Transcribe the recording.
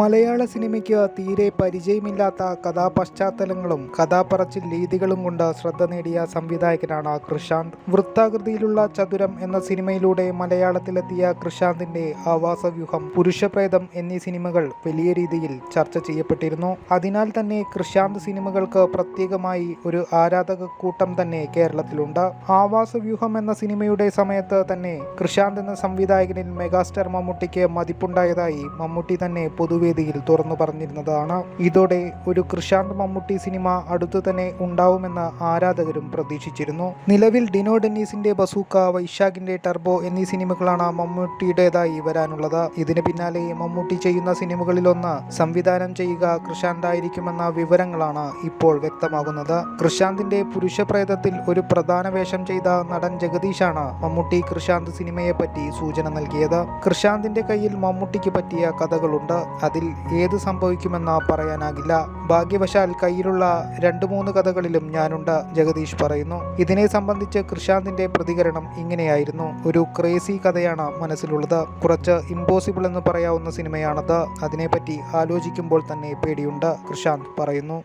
മലയാള സിനിമയ്ക്ക് തീരെ പരിചയമില്ലാത്ത കഥാപശ്ചാത്തലങ്ങളും കഥാപറച്ചിൽ രീതികളും കൊണ്ട് ശ്രദ്ധ നേടിയ സംവിധായകനാണ് കൃഷാന്ത്. വൃത്താകൃതിയിലുള്ള ചതുരം എന്ന സിനിമയിലൂടെ മലയാളത്തിലെത്തിയ കൃഷാന്തിന്റെ ആവാസവ്യൂഹം പുരുഷപ്രേതം എന്നീ സിനിമകൾ വലിയ രീതിയിൽ ചർച്ച ചെയ്യപ്പെട്ടിരുന്നു. അതിനാൽ തന്നെ കൃഷാന്ത് സിനിമകൾക്ക് പ്രത്യേകമായി ഒരു ആരാധക കൂട്ടം തന്നെ കേരളത്തിലുണ്ട്. ആവാസവ്യൂഹം എന്ന സിനിമയുടെ സമയത്ത് തന്നെ കൃഷാന്ത് എന്ന സംവിധായകനിൽ മെഗാസ്റ്റാർ മമ്മൂട്ടിക്ക് മതിപ്പുണ്ടായതായി മമ്മൂട്ടി തന്നെ പൊതുവേദിയിൽ തുറന്നു പറഞ്ഞിരുന്നതാണ്. ഇതോടെ ഒരു കൃഷാന്ത് മമ്മൂട്ടി സിനിമ അടുത്തു തന്നെ ഉണ്ടാവുമെന്ന് ആരാധകരും പ്രതീക്ഷിച്ചിരുന്നു. നിലവിൽ ഡിനോ ഡെന്നീസിന്റെ ബസൂക്ക വൈശാഖിന്റെ ടർബോ എന്നീ സിനിമകളാണ് മമ്മൂട്ടിയുടേതായി വരാനുള്ളത്. ഇതിന് പിന്നാലെ മമ്മൂട്ടി ചെയ്യുന്ന സിനിമകളിലൊന്ന് സംവിധാനം ചെയ്യുക കൃഷാന്തായിരിക്കുമെന്ന വിവരങ്ങളാണ് ഇപ്പോൾ വ്യക്തമാകുന്നത്. കൃഷാന്തിന്റെ പുരുഷപ്രേതത്തിൽ ഒരു പ്രധാന വേഷം ചെയ്ത നടൻ ജഗദീഷാണ് മമ്മൂട്ടി കൃഷാന്ത് സിനിമയെ പറ്റി സൂചന നൽകിയത്. കൃഷാന്തിന്റെ കയ്യിൽ മമ്മൂട്ടിക്ക് പറ്റിയ കഥകളുണ്ട്. അതിൽ ഏത് സംഭവിക്കുമെന്ന് പറയാനാകില്ല. ഭാഗ്യവശാൽ കയ്യിലുള്ള രണ്ട് മൂന്ന് കഥകളിലും ഞാനുണ്ട് ജഗദീഷ് പറയുന്നു. ഇതിനെ സംബന്ധിച്ച് കൃഷാന്തിന്റെ പ്രതികരണം ഇങ്ങനെയായിരുന്നു. ഒരു ക്രേസി കഥയാണ് മനസ്സിലുള്ളത്. കുറച്ച് ഇമ്പോസിബിൾ എന്ന് പറയാവുന്ന സിനിമയാണത്. അതിനെപ്പറ്റി ആലോചിക്കുമ്പോൾ തന്നെ പേടിയുണ്ട് കൃഷാന്ത് പറയുന്നു.